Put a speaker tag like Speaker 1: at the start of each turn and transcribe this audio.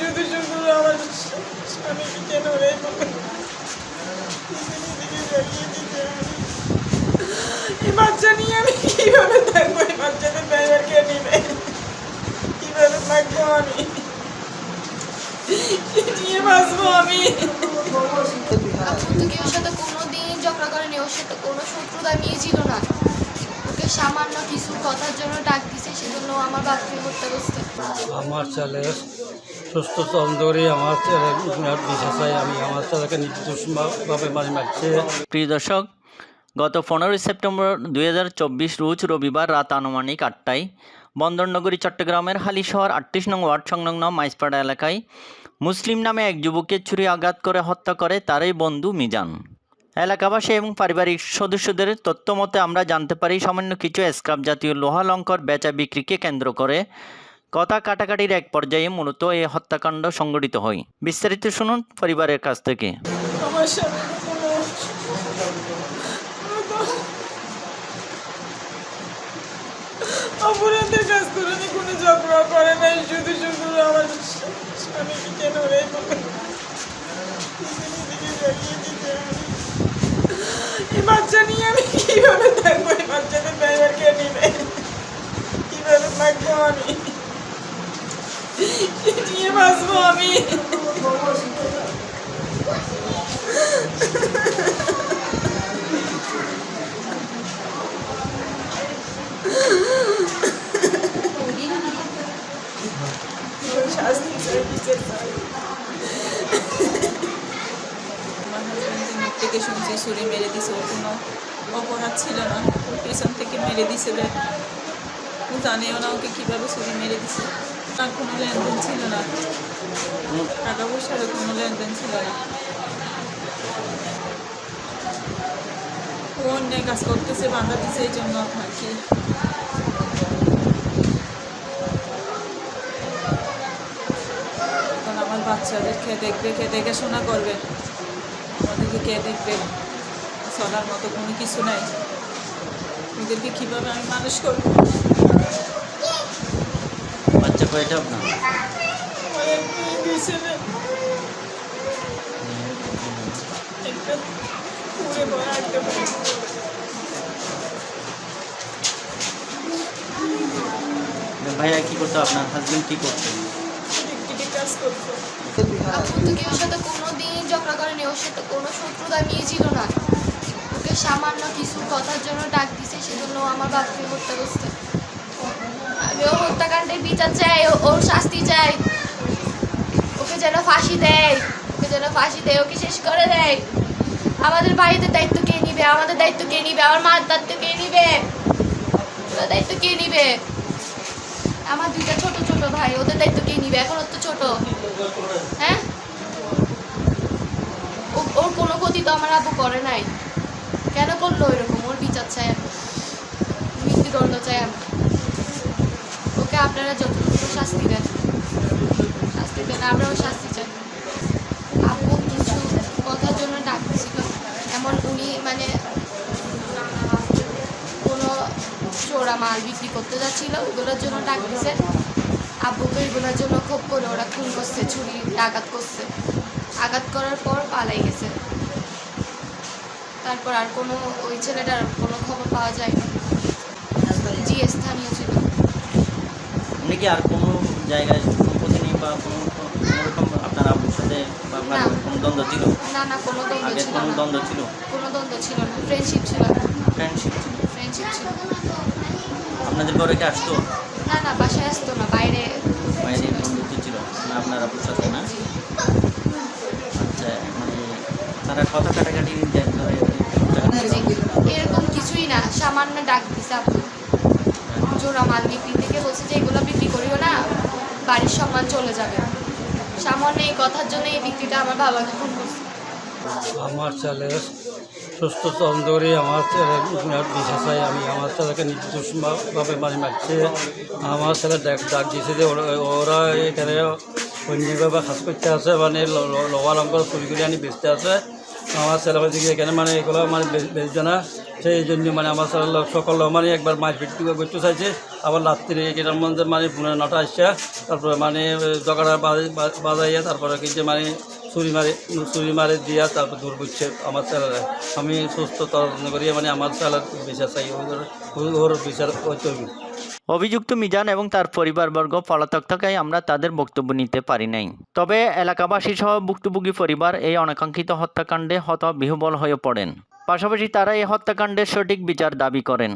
Speaker 1: শুধু শুধু আমার স্বামীকে কেন এই বাচ্চা নিয়ে আমি কীভাবে থাকব এই বাচ্চাদের ড্রাইভার কে নিবে? কীভাবে থাকব আমি? কি নিয়ে বাঁচবো আমি?
Speaker 2: আপু তো কেউ সাথে কোনো দিন ঝগড়া করেনি ওর সাথে কোনো শত্রুতা নিয়ে ছিল না। ওকে সামান্য কিছু কথার জন্য ডাক দিছে সেজন্য আমার বাপকে হত্যা করছে।
Speaker 3: আমার ছেলে সুস্থ চন্দ্রী আমার আমি আমার ছেলেকে নির্দোষভাবে
Speaker 4: প্রিয় দর্শক, গত পনেরোই সেপ্টেম্বর দুই রোজ রবিবার রাত আনুমানিক আটটায় বন্দরনগরী, চট্টগ্রামের হালিশহর আটত্রিশ নং ওয়ার্ড সংলগ্ন মাইসপাড়া এলাকায় মুসলিম নামে এক যুবককে ছুরি আঘাত করে হত্যা করে তারই বন্ধু মিজান। এলাকাবাসী এবং পারিবারিক সদস্যদের তথ্য মতে আমরা জানতে পারি, সামান্য কিছু স্ক্রাপ জাতীয় লোহা লঙ্কর বেচা বিক্রিকে কেন্দ্র করে কথা কাটাকাটির এক পর্যায়ে মূলত এই হত্যাকাণ্ড সংঘটিত হয়। বিস্তারিত শুনুন পরিবারের কাছ থেকে।
Speaker 1: থাকব বাচ্চাদের নিবে? থাকব আমি নিয়ে বাঁচবো আমি
Speaker 5: থেকে শুনছি ছুরি মেরে দিছে ওর কোনো অপরাধ ছিল না পেছন থেকে মেরে দিছে ও জানেও না ওকে কীভাবে ছুরি মেরে দিছে। তার কোনো লেনদেন ছিল না। টাকা পয়সারও কোনো লেনদেন ছিল না। ও অন্যায় কাজ করতেছে, বাধা এই জন্য আর কি এখন আমার বাচ্চাদেরকে দেখবে, কে দেখাশোনা করবে? আমাদেরকে কে দেখবে? চলার মতো কোনো কিছু নাই। ওদেরকে কীভাবে আমি মানুষ করব?
Speaker 4: ভাইয়া, কি করতো আপনার? হাজবেন্ড কি করতো?
Speaker 1: করতো
Speaker 2: তো কেউ সাথে কোনো দিন ঝগড়া করেনি, ওর সাথে কোনো শত্রুতা নিয়ে ছিল না। ওকে সামান্য কিছু কথার জন্য ডাক দিছে, সেজন্য আমার বাপকে হত্যা করছে। আমি ও হত্যাকাণ্ডের বিচার চাই ওর শাস্তি চাই ওকে যেন ফাঁসি দেয়, ওকে যেন ফাঁসি দেয়, ওকে শেষ করে দেয়। আমাদের বাড়িতে দায়িত্ব কে নিবে? আমাদের দায়িত্ব কে নিবে? আমার মার দায়িত্ব কে নিবে? দায়িত্ব কে নিবে? আমার দুইটা ছোট ছোট ভাই, ওদের দায়িত্ব কে নিবে? এখন ওর তো ছোট। হ্যাঁ? ওর কোনো ক্ষতি তো আমার আব্বু করে নাই। কেন করল এরকম ওর বিচার চাই আমি মৃত্যুদণ্ড চাই আমি ওকে আপনারা যতটুকু শাস্তি দেন। শাস্তি দেন আমরাও শাস্তি চাই। আপু কিছু কথার জন্য ডাক দিছিল। এমন উনি মানে কোনো চোরা মাল বিক্রি করতে যাচ্ছিল ওগুলোর জন্য ডাক দিছে। আব্বুকে এগুলোর জন্য খুব করে ওরা খুন করছে ছুরি আঘাত করছে। আঘাত করার পর পালাই গেছে। তারপর আর কোনো ওই ছেলেটার কোনো খবর পাওয়া যায় জি স্থানীয় ছিল।
Speaker 4: কি আর কোনো জায়গায় সম্পত্তি নেই বা কোনো কোনোরকম আপনার আব্বুর সাথে বা আপনার। কোনো দ্বন্দ্ব ছিল?
Speaker 2: না না কোনো দ্বন্দ্ব
Speaker 4: আগে
Speaker 2: ছিল
Speaker 4: কোনো দ্বন্দ্ব ছিল?
Speaker 2: কোনো দ্বন্দ্ব ছিল না। ফ্রেন্ডশিপ ছিল
Speaker 4: ফ্রেন্ডশিপ ছিল।
Speaker 2: ফ্রেন্ডশিপ ছিল।
Speaker 4: আপনাদের ঘরে কি আসতো?
Speaker 2: না না বাসায় আসতো না বাইরে
Speaker 4: বাইরে বন্ধুত্ব ছিল না আপনার আব্বুর সাথে না? আচ্ছা মানে তারা কথা কাটাকাটি ধরে
Speaker 2: এরকম কিছুই না। সামান্য ডাক দিছে আপু জোড়া মাল বিক্রি থেকে বলছে যে এগুলো বিক্রি করিও না, বাড়ির সম্মান চলে যাবে। সামান্য এই কথার জন্য এই বিক্রিটা আমার বাবাকে ফোন করছে।
Speaker 3: আমার ছেলে সুস্থ চন্দ্রী আমার ছেলে বিশ্বাস হয় আমি আমার ছেলেকে নির্দোষভাবে মারি মারছে। আমার ছেলে ডাক ডাক দিয়েছে যে ওরা এখানে অন্যভাবে কাজ করতে আছে মানে লোহা লঙ্কর চুরি করে আনি বেচতে আছে আমার ছেলে এখানে মানে এগুলো মানে বেচবে না। সেই জন্য মানে আমার সকল সকল মানে একবার মাছ মারপিট করতে চাইছে। আবার রাত্রি এটার মধ্যে মানে পুনে নটা আসছে। তারপরে মানে জগাড়া বাজাইয়া তারপরে কিন্তু মানে ছুরি মারে চুরি মারে দিয়া তারপর দূর করছে আমার ছেলেরা আমি সুস্থ তদন্ত করিয়া মানে আমার ছেলের বিচার চাই ওর- বিচার হইবে।
Speaker 4: অভিযুক্ত মিজান এবং তার পরিবারবর্গ পলাতক থাকায় আমরা তাদের বক্তব্য নিতে পারি নাই। তবে এলাকাবাসী সহ ভুক্তভোগী পরিবার এই অনাকাঙ্ক্ষিত হত্যাকাণ্ডে হত বিহবল হয়ে পড়েন। পাশাপাশি তারা এই হত্যাকাণ্ডের সঠিক বিচার দাবি করেন।